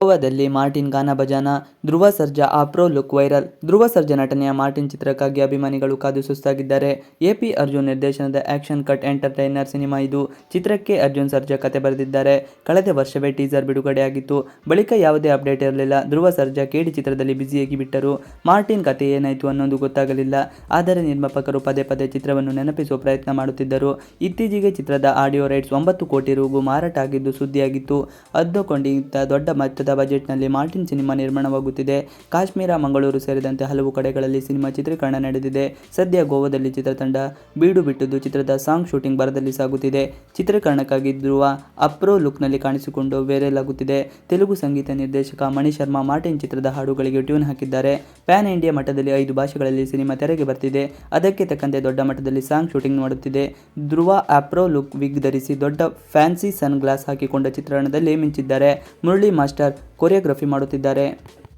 ಗೋವಾದಲ್ಲಿ ಮಾರ್ಟಿನ್ ಗಾನ ಭಜಾನ, Dhruva Sarja afro look viral Dhruva Sarja ನಟನೆಯ ಮಾರ್ಟಿನ್ ಚಿತ್ರಕ್ಕಾಗಿ ಅಭಿಮಾನಿಗಳು ಕಾದು ಸುಸ್ತಾಗಿದ್ದಾರೆ. ಎಪಿ ಅರ್ಜುನ್ ನಿರ್ದೇಶನದ ಆಕ್ಷನ್ ಕಟ್ ಎಂಟರ್ಟೈನರ್ ಸಿನಿಮಾ ಇದು. ಚಿತ್ರಕ್ಕೆ ಅರ್ಜುನ್ ಸರ್ಜಾ ಕತೆ ಬರೆದಿದ್ದಾರೆ. ಕಳೆದ ವರ್ಷವೇ ಟೀಸರ್ ಬಿಡುಗಡೆಯಾಗಿತ್ತು. ಬಳಿಕ ಯಾವುದೇ ಅಪ್ಡೇಟ್ ಇರಲಿಲ್ಲ. ಧ್ರುವ ಸರ್ಜಾ ಕೇಡಿ ಚಿತ್ರದಲ್ಲಿ ಬ್ಯುಸಿಯಾಗಿ ಬಿಟ್ಟರು. ಮಾರ್ಟಿನ್ ಕತೆ ಏನಾಯಿತು ಅನ್ನೋದು ಗೊತ್ತಾಗಲಿಲ್ಲ. ಆದರೆ ನಿರ್ಮಾಪಕರು ಪದೇ ಪದೇ ಚಿತ್ರವನ್ನು ನೆನಪಿಸುವ ಪ್ರಯತ್ನ ಮಾಡುತ್ತಿದ್ದರು. ಇತ್ತೀಚೆಗೆ ಚಿತ್ರದ ಆಡಿಯೋ ರೈಟ್ಸ್ ಒಂಬತ್ತು ಕೋಟಿ ರುಗೂ ಮಾರಾಟ ಆಗಿದ್ದು ಸುದ್ದಿಯಾಗಿತ್ತು. ಅದ್ದುಕೊಂಡಿಂತ ದೊಡ್ಡ ಮೊತ್ತದ ಬಜೆಟ್ನಲ್ಲಿ ಮಾರ್ಟಿನ್ ಸಿನಿಮಾ ನಿರ್ಮಾಣವಾಗುತ್ತಿದೆ. ಕಾಶ್ಮೀರ, ಮಂಗಳೂರು ಸೇರಿದಂತೆ ಹಲವು ಕಡೆಗಳಲ್ಲಿ ಸಿನಿಮಾ ಚಿತ್ರೀಕರಣ ನಡೆದಿದೆ. ಸದ್ಯ ಗೋವಾದಲ್ಲಿ ಚಿತ್ರತಂಡ ಬೀಡು ಬಿಟ್ಟಿದ್ದು ಚಿತ್ರದ ಸಾಂಗ್ ಶೂಟಿಂಗ್ ಭರದಲ್ಲಿ ಸಾಗುತ್ತಿದೆ. ಚಿತ್ರೀಕರಣಕ್ಕಾಗಿ ಧ್ರುವ ಅಪ್ರೋ ಲುಕ್ನಲ್ಲಿ ಕಾಣಿಸಿಕೊಂಡು ಬೇರೆಲಾಗುತ್ತಿದೆ ತೆಲುಗು ಸಂಗೀತ ನಿರ್ದೇಶಕ ಮಣಿ ಶರ್ಮಾ ಮಾರ್ಟಿನ್ ಚಿತ್ರದ ಹಾಡುಗಳಿಗೆ ಟ್ಯೂನ್ ಹಾಕಿದ್ದಾರೆ. ಪ್ಯಾನ್ ಇಂಡಿಯಾ ಮಟ್ಟದಲ್ಲಿ ಐದು ಭಾಷೆಗಳಲ್ಲಿ ಸಿನಿಮಾ ತೆರೆಗೆ ಬರ್ತಿದೆ. ಅದಕ್ಕೆ ತಕ್ಕಂತೆ ದೊಡ್ಡ ಮಟ್ಟದಲ್ಲಿ ಸಾಂಗ್ ಶೂಟಿಂಗ್ ಮಾಡುತ್ತಿದೆ. ಧ್ರುವ ಆಪ್ರೋ ಲುಕ್ ವಿಗ್ ಧರಿಸಿ ದೊಡ್ಡ ಫ್ಯಾನ್ಸಿ ಸನ್ ಗ್ಲಾಸ್ ಹಾಕಿಕೊಂಡ ಚಿತ್ರಣದಲ್ಲಿ ಮಿಂಚಿದ್ದಾರೆ. ಮುರಳಿ ಮಾಸ್ಟರ್ ಕೊರಿಯೋಗ್ರಫಿ ಮಾಡುತ್ತಿದ್ದಾರೆ.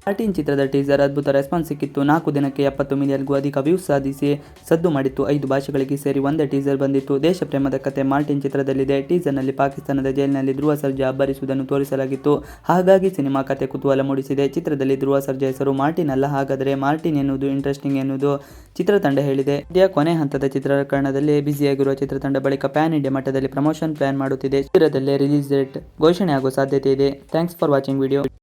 ಮಾರ್ಟಿನ್ ಚಿತ್ರದ ಟೀಸರ್ ಅದ್ಭುತ ರೆಸ್ಪಾನ್ಸ್ ಸಿಕ್ಕಿತ್ತು. ನಾಲ್ಕು ದಿನಕ್ಕೆ ಎಪ್ಪತ್ತು ಮಿಲಿಯನ್ಗೂ ಅಧಿಕ ವ್ಯೂಸ್ ಸಾಧಿಸಿ ಸದ್ದು ಮಾಡಿತ್ತು. ಐದು ಭಾಷೆಗಳಿಗೆ ಸೇರಿ ಒಂದೇ ಟೀಸರ್ ಬಂದಿತ್ತು. ದೇಶ ಪ್ರೇಮದ ಕತೆ ಮಾರ್ಟಿನ್ ಚಿತ್ರದಲ್ಲಿದೆ. ಟೀಸರ್ನಲ್ಲಿ ಪಾಕಿಸ್ತಾನದ ಜೈಲಿನಲ್ಲಿ ಧ್ರುವ ಸರ್ಜಾ ಅಬ್ಬರಿಸುವುದನ್ನು ತೋರಿಸಲಾಗಿತ್ತು. ಹಾಗಾಗಿ ಸಿನಿಮಾ ಕತೆ ಕುತೂಹಲ ಮೂಡಿಸಿದೆ. ಚಿತ್ರದಲ್ಲಿ ಧ್ರುವ ಸರ್ಜಾ ಹೆಸರು ಮಾರ್ಟಿನ್ ಅಲ್ಲ. ಹಾಗಾದರೆ ಮಾರ್ಟಿನ್ ಎನ್ನುವುದು ಇಂಟ್ರೆಸ್ಟಿಂಗ್ ಎನ್ನುವುದು ಚಿತ್ರತಂಡ ಹೇಳಿದೆ. ಇಂಡಿಯಾ ಕೊನೆ ಹಂತದ ಚಿತ್ರೀಕರಣದಲ್ಲಿ ಬ್ಯುಸಿಯಾಗಿರುವ ಚಿತ್ರತಂಡ ಬಳಿಕ ಪ್ಯಾನ್ ಇಂಡಿಯಾ ಮಟ್ಟದಲ್ಲಿ ಪ್ರಮೋಷನ್ ಪ್ಲಾನ್ ಮಾಡುತ್ತಿದೆ. ಚಿತ್ರದಲ್ಲಿ ರಿಲೀಸ್ ಡೇಟ್ ಘೋಷಣೆ ಆಗುವ ಸಾಧ್ಯತೆ ಇದೆ. Thanks for watching video